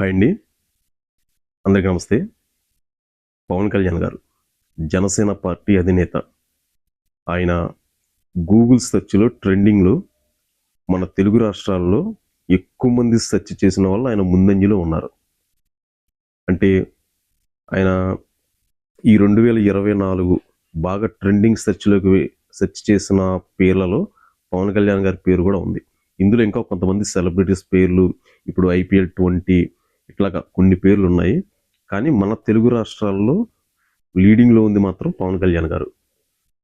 Hi అండి. అందరికీ నమస్తే. పవన్ కళ్యాణ్ గారు జనసేన పార్టీ అధినేత. ఆయన గూగుల్ సెర్చ్లో ట్రెండింగ్లో మన తెలుగు రాష్ట్రాల్లో ఎక్కువ మంది సెర్చ్ చేసిన వాళ్ళు ఆయన ముందంజలో ఉన్నారు. అంటే ఆయన ఈ రెండు వేల ఇరవై నాలుగు బాగా ట్రెండింగ్ సెర్చ్లోకి సెర్చ్ చేసిన పేర్లలో పవన్ కళ్యాణ్ గారి పేరు కూడా ఉంది. ఇందులో ఇంకా కొంతమంది సెలబ్రిటీస్ పేర్లు ఇప్పుడు ఐపీఎల్ ట్వంటీ ఇట్లాగా కొన్ని పేర్లు ఉన్నాయి కానీ మన తెలుగు రాష్ట్రాల్లో లీడింగ్లో ఉంది మాత్రం పవన్ కళ్యాణ్ గారు.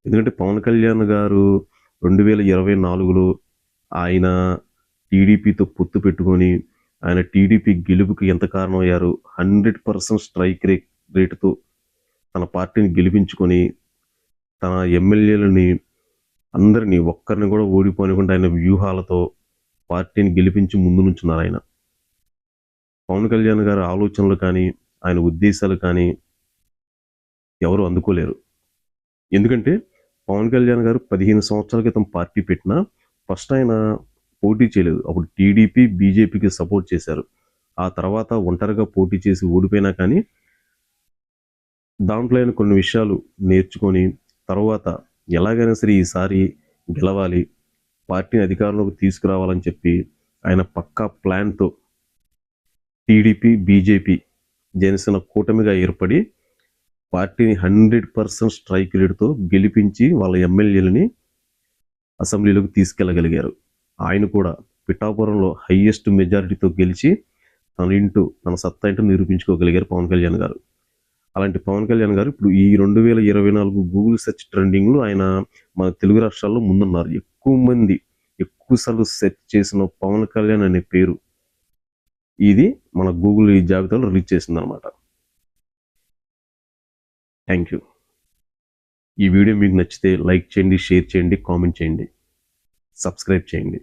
ఎందుకంటే పవన్ కళ్యాణ్ గారు రెండు వేల ఇరవై నాలుగులో ఆయన టీడీపీతో పొత్తు పెట్టుకొని ఆయన టీడీపీ గెలుపుకి ఎంత కారణమయ్యారు? హండ్రెడ్ పర్సెంట్ స్ట్రైక్ రే రేటుతో తన పార్టీని గెలిపించుకొని తన ఎమ్మెల్యేలని అందరినీ ఒక్కరిని కూడా ఓడిపోనికుండా ఆయన వ్యూహాలతో పార్టీని గెలిపించి ముందు నుంచున్నారు ఆయన. పవన్ కళ్యాణ్ గారి ఆలోచనలు కానీ ఆయన ఉద్దేశాలు కానీ ఎవరు అందుకోలేరు. ఎందుకంటే పవన్ కళ్యాణ్ గారు పదిహేను సంవత్సరాల క్రితం పార్టీ పెట్టినా ఫస్ట్ ఆయన పోటీ చేయలేదు. అప్పుడు టీడీపీ బీజేపీకి సపోర్ట్ చేశారు. ఆ తర్వాత ఒంటరిగా పోటీ చేసి ఓడిపోయినా కానీ దాంట్లో ఆయన కొన్ని విషయాలు నేర్చుకొని తర్వాత ఎలాగైనా సరే ఈసారి గెలవాలి పార్టీని అధికారంలోకి తీసుకురావాలని చెప్పి ఆయన పక్కా ప్లాన్తో టీడీపీ బీజేపీ జనసేన కూటమిగా ఏర్పడి పార్టీని హండ్రెడ్ పర్సెంట్ స్ట్రైక్ రేటుతో గెలిపించి వాళ్ళ ఎమ్మెల్యేలని అసెంబ్లీలోకి తీసుకెళ్ళగలిగారు ఆయన కూడా పిఠాపురంలో హయ్యెస్ట్ మెజారిటీతో గెలిచి తన ఇంటూ తన సత్తా ఇంటూ నిరూపించుకోగలిగారు పవన్ కళ్యాణ్ గారు. అలాంటి పవన్ కళ్యాణ్ గారు ఇప్పుడు ఈ రెండు వేల ఇరవై నాలుగు గూగుల్ సెర్చ్ ట్రెండింగ్లో ఆయన మన తెలుగు రాష్ట్రాల్లో ముందున్నారు. ఎక్కువ మంది ఎక్కువసార్లు సెర్చ్ చేసిన పవన్ కళ్యాణ్ అనే పేరు ఇది మన గూగుల్ ఈ జాబితాలో రిలీజ్ చేసింది అనమాట థ్యాంక్ యూ ఈ వీడియో మీకు నచ్చితే లైక్ చేయండి షేర్ చేయండి కామెంట్ చేయండి. సబ్స్క్రైబ్ చేయండి.